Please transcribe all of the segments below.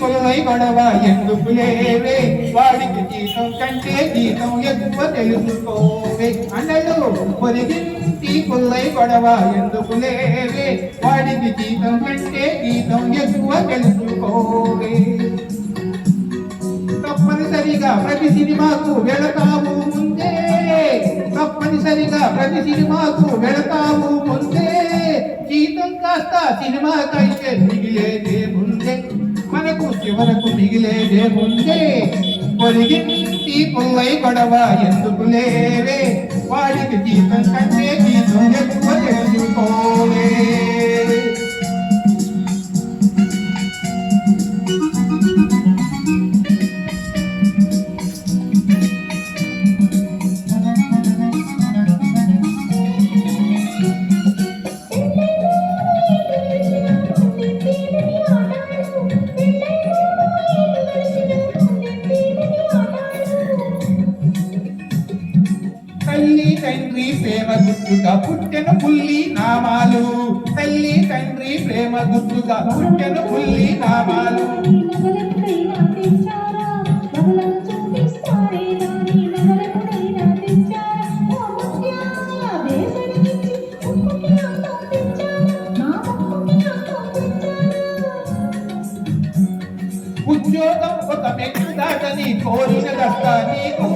చూశారా కొలై గొడవ ఎందుకు లేవే వాడికి జీతం కంటే జీతం ఎక్కువ తెలుసుకోవే. అన్నలు ఒరిగింటి కొల్లై గొడవ ఎందుకు లేవే వాడికి జీతం కంటే జీతం ఎక్కువ తెలుసుకోవే. తప్పనిసరిగా ప్రతి సినిమాకు వెళతాము ముందే. తప్పనిసరిగా ప్రతి సినిమాకు వెళతాము ముందే. చివరకు మిగిలేదే ముందే. పొరిగింటి పుల్లై గొడవ ఎందుకు లేవే? వాడికి జీతం కంటే జీతం ఎక్కువ. ప్రేమ గుర్తుగా పుట్టెను పుల్లి నామాలు. తల్లి తండ్రి ప్రేమ గుర్తుగా పుట్టెను పుల్లి నామాలు. ఉద్యోగం ఒక మెట్టు దాటని కోరిన దస్తా నీకు.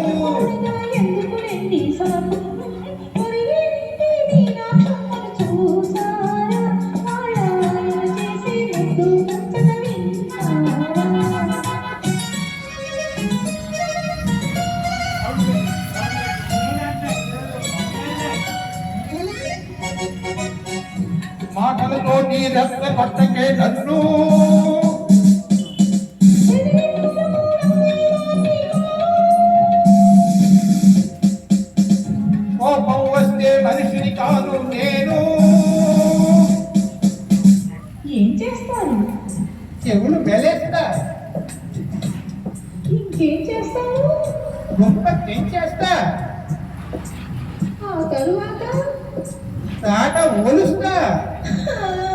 మాటలతో నీ రక్త పట్టకే నన్ను. కోపం వస్తే మనిషిని కాను నేను. ఏం చేస్తారు? చెవులు వెలేస్తా ఇంకేం చేస్తారు? గొప్ప తెంచేస్తా ఆ తరువాత? తాట ఓలుస్తా う。